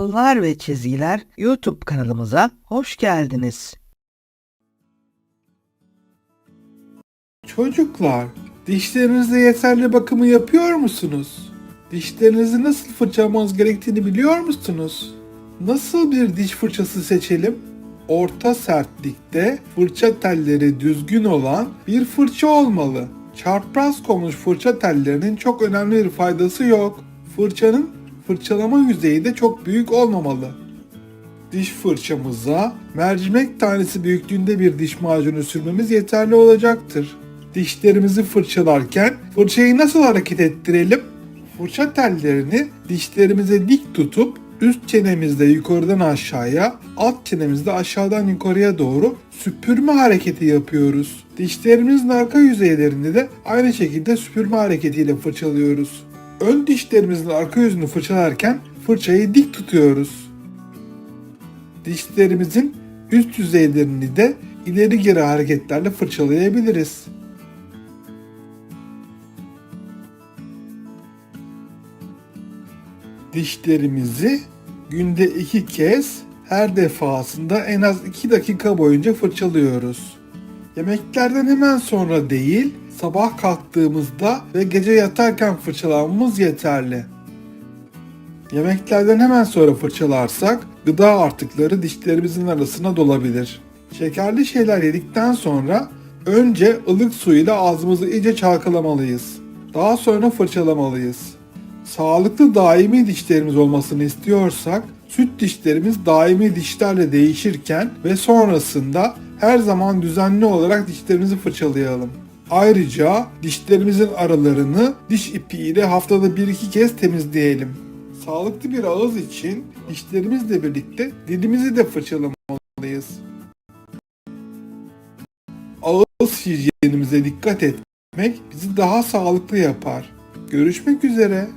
Noktalar ve Çizgiler YouTube kanalımıza hoş geldiniz. Çocuklar, dişlerinizde yeterli bakımı yapıyor musunuz? Dişlerinizi nasıl fırçalamanız gerektiğini biliyor musunuz? Nasıl bir diş fırçası seçelim? Orta sertlikte fırça telleri düzgün olan bir fırça olmalı. Çarpraz konmuş fırça tellerinin çok önemli bir faydası yok. Fırçanın fırçalama yüzeyi de çok büyük olmamalı. Diş fırçamıza mercimek tanesi büyüklüğünde bir diş macunu sürmemiz yeterli olacaktır. Dişlerimizi fırçalarken fırçayı nasıl hareket ettirelim? Fırça tellerini dişlerimize dik tutup üst çenemizde yukarıdan aşağıya, alt çenemizde aşağıdan yukarıya doğru süpürme hareketi yapıyoruz. Dişlerimizin arka yüzeylerinde de aynı şekilde süpürme hareketiyle fırçalıyoruz. Ön dişlerimizin arka yüzünü fırçalarken fırçayı dik tutuyoruz. Dişlerimizin üst yüzeylerini de ileri geri hareketlerle fırçalayabiliriz. Dişlerimizi günde iki kez her defasında en az 2 dakika boyunca fırçalıyoruz. Yemeklerden hemen sonra değil, sabah kalktığımızda ve gece yatarken fırçalamamız yeterli. Yemeklerden hemen sonra fırçalarsak gıda artıkları dişlerimizin arasına dolabilir. Şekerli şeyler yedikten sonra önce ılık su ile ağzımızı iyice çalkalamalıyız. Daha sonra fırçalamalıyız. Sağlıklı daimi dişlerimiz olmasını istiyorsak süt dişlerimiz daimi dişlerle değişirken ve sonrasında her zaman düzenli olarak dişlerimizi fırçalayalım. Ayrıca dişlerimizin aralarını diş ipi ile haftada 1-2 kez temizleyelim. Sağlıklı bir ağız için dişlerimizle birlikte dilimizi de fırçalamalıyız. Ağız hijyenimize dikkat etmek bizi daha sağlıklı yapar. Görüşmek üzere.